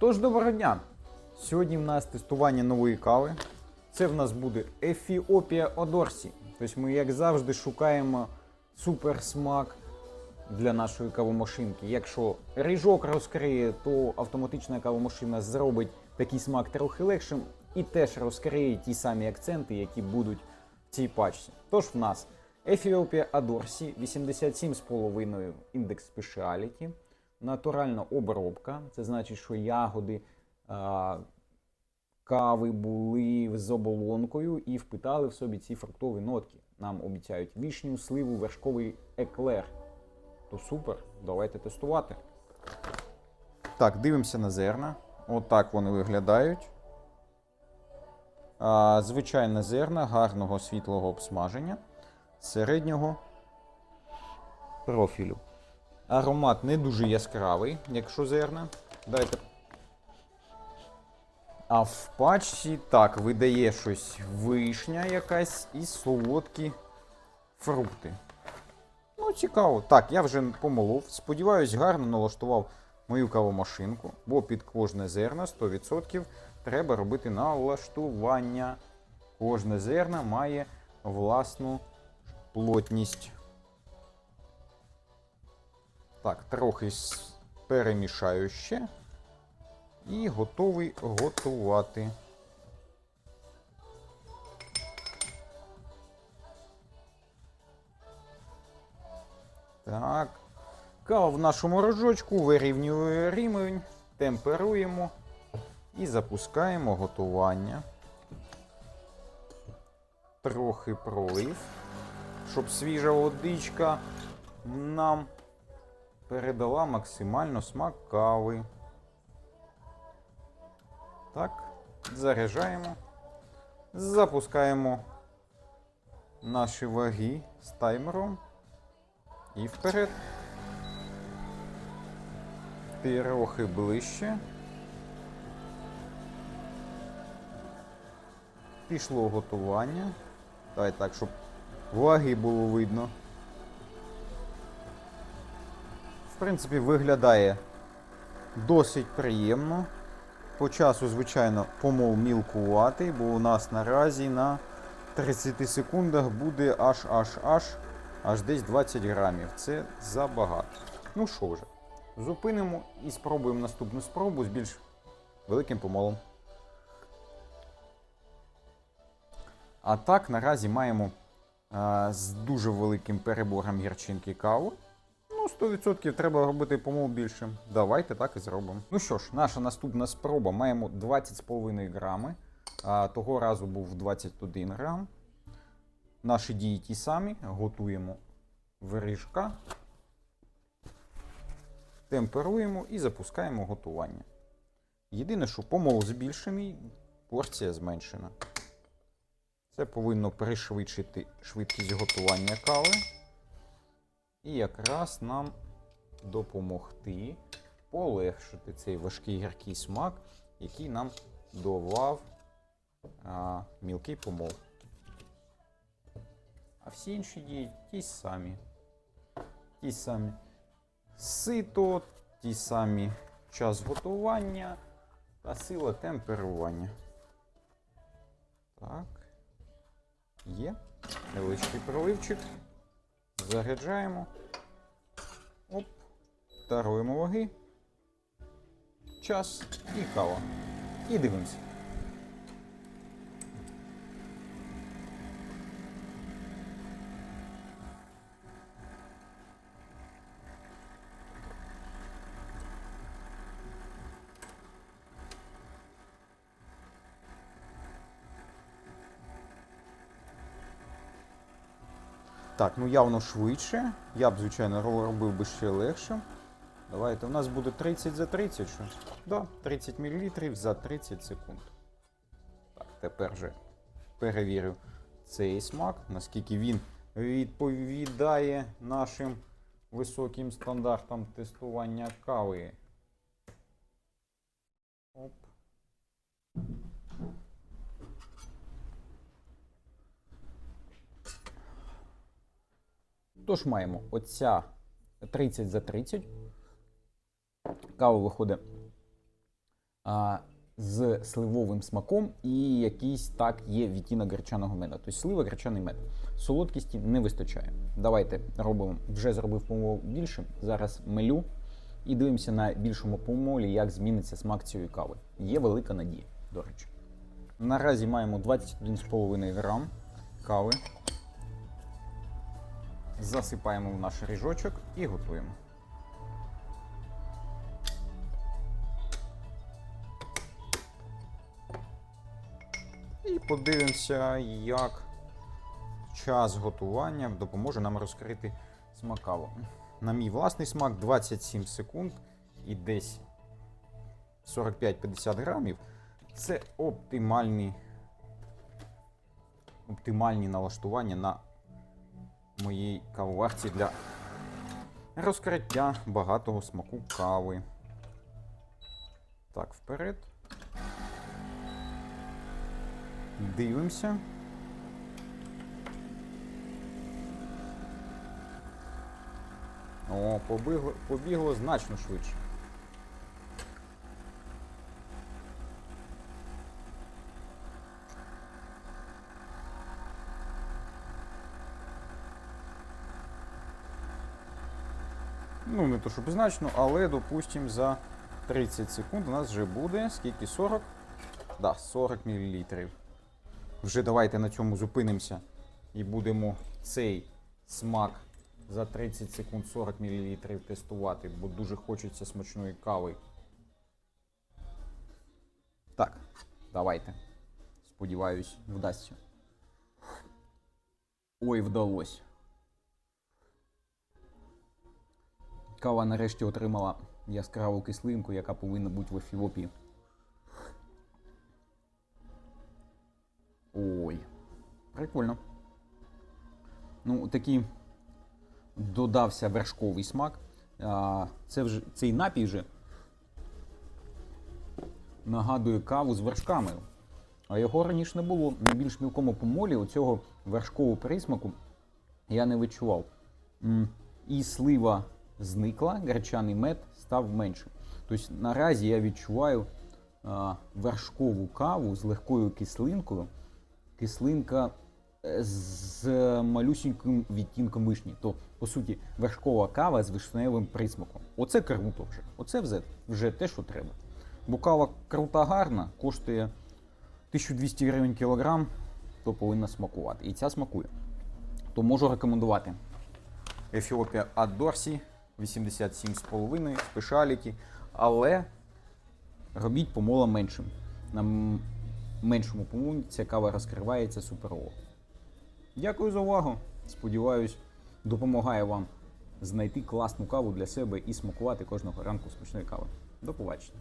Тож доброго дня! Сьогодні в нас тестування нової кави. Це в нас буде Ефіопія Одорсі. Тобто ми, як завжди, шукаємо суперсмак для нашої кавомашинки. Якщо ріжок розкриє, то автоматична кавомашина зробить такий смак трохи легшим і теж розкриє ті самі акценти, які будуть в цій пачці. Тож в нас Ефіопія Адорсі 87,5 індекс спешіаліті, натуральна обробка. Це значить, що ягоди а, кави були з оболонкою і впитали в собі ці фруктові нотки. Нам обіцяють вішню, сливу, вершковий еклер. То супер, давайте тестувати. Так, дивимося на зерна. Отак вони виглядають. Звичайне зерна гарного світлого обсмаження середнього профілю. Аромат не дуже яскравий, якщо зерна. Дайте. А в пачці так видає щось вишня якась і солодкі фрукти. Ну, цікаво. Так, я вже помолов. Сподіваюсь, гарно налаштував мою кавомашинку, бо під кожне зерно 100% треба робити налаштування. Кожне зерно має власну плотність. Так, трохи перемішаю ще. І готовий готувати. Так. Кава в нашому рожочку вирівнює рівень, темперуємо і запускаємо готування. Трохи пролив, щоб свіжа водичка нам передала максимально смак кави. Так, заряджаємо. Запускаємо наші ваги з таймером. І вперед. Трохи ближче. Пішло готування. Давай так, щоб ваги було видно. Принципі, виглядає досить приємно. По часу, звичайно, помол мілкуватий, бо у нас наразі на 30 секундах буде аж аж аж аж десь 20 грамів. Це забагато. Ну що вже, зупинимо і спробуємо наступну спробу з більш великим помолом. А так, наразі маємо а, з дуже великим перебором гірчинки каву. Ну, 100% треба робити помол більшим. Давайте так і зробимо. Ну що ж, наша наступна спроба. Маємо 20,5 грами. А, того разу був 21 грам. Наші дії ті самі. Готуємо виріжка. Темперуємо і запускаємо готування. Єдине, що помол збільшений, порція зменшена. Це повинно пришвидшити швидкість готування кави. І якраз нам допомогти полегшити цей важкий гіркий смак, який нам давав а, мілкий помол. А всі інші дії ті самі. Ті самі сито, ті самі час готування та сила темперування. Так. Є. Невеличкий проливчик. Заряджаємо. Оп. Даруємо ваги. Час і кава. І дивимося. Так, ну явно швидше. Я б, звичайно, робив би ще легше. Давайте, у нас буде 30 за 30, що? Да, 30 мл за 30 секунд. Так, тепер же перевірю цей смак, наскільки він відповідає нашим високим стандартам тестування кави. Оп. Тож маємо оця 30 за 30. Кава виходить а, з сливовим смаком, і якийсь так є відтінок гречаного меду. Тобто слива, гречаний мед. Солодкісті не вистачає. Давайте робимо. Вже зробив помол більше. Зараз мелю і дивимося на більшому помолі, як зміниться смак цієї кави. Є велика надія, до речі. Наразі маємо 21,5 грам кави. Засипаємо в наш ріжочок і готуємо. І подивимося, як час готування допоможе нам розкрити смак кави. На мій власний смак 27 секунд і десь 45-50 грамів. Це оптимальні, оптимальні налаштування на моїй кавоварці для розкриття багатого смаку кави. Так, вперед. Дивимося. О, побігло, побігло значно швидше. Ну, не то щоб значно, але допустимо за 30 секунд у нас вже буде скільки 40? Да, 40 мл. Вже давайте на цьому зупинимося і будемо цей смак за 30 секунд 40 мл тестувати, бо дуже хочеться смачної кави. Так, давайте. Сподіваюсь, вдасться. Ой, вдалося. Кава нарешті отримала яскраву кислинку, яка повинна бути в Ефіопії. Ой, прикольно. Ну, такий додався вершковий смак. Це вже, цей напій вже нагадує каву з вершками. А його раніше не було. На більш мілкому помолі оцього вершкового присмаку я не відчував. І слива зникла, гречаний мед став меншим. Тобто наразі я відчуваю вершкову каву з легкою кислинкою. Кислинка е, з малюсіньким відтінком вишні. То, по суті, вершкова кава з вишневим присмаком. Оце круто вже. Оце вже, вже те, що треба. Бо кава крута гарна, коштує 1200 гривень кілограм, то повинна смакувати. І ця смакує. То можу рекомендувати. Ефіопія Адорсі 87,5 спешаліті. Але робіть помола меншим. На меншому помолі ця кава розкривається суперово. Дякую за увагу. Сподіваюсь, допомагає вам знайти класну каву для себе і смакувати кожного ранку смачної кави. До побачення.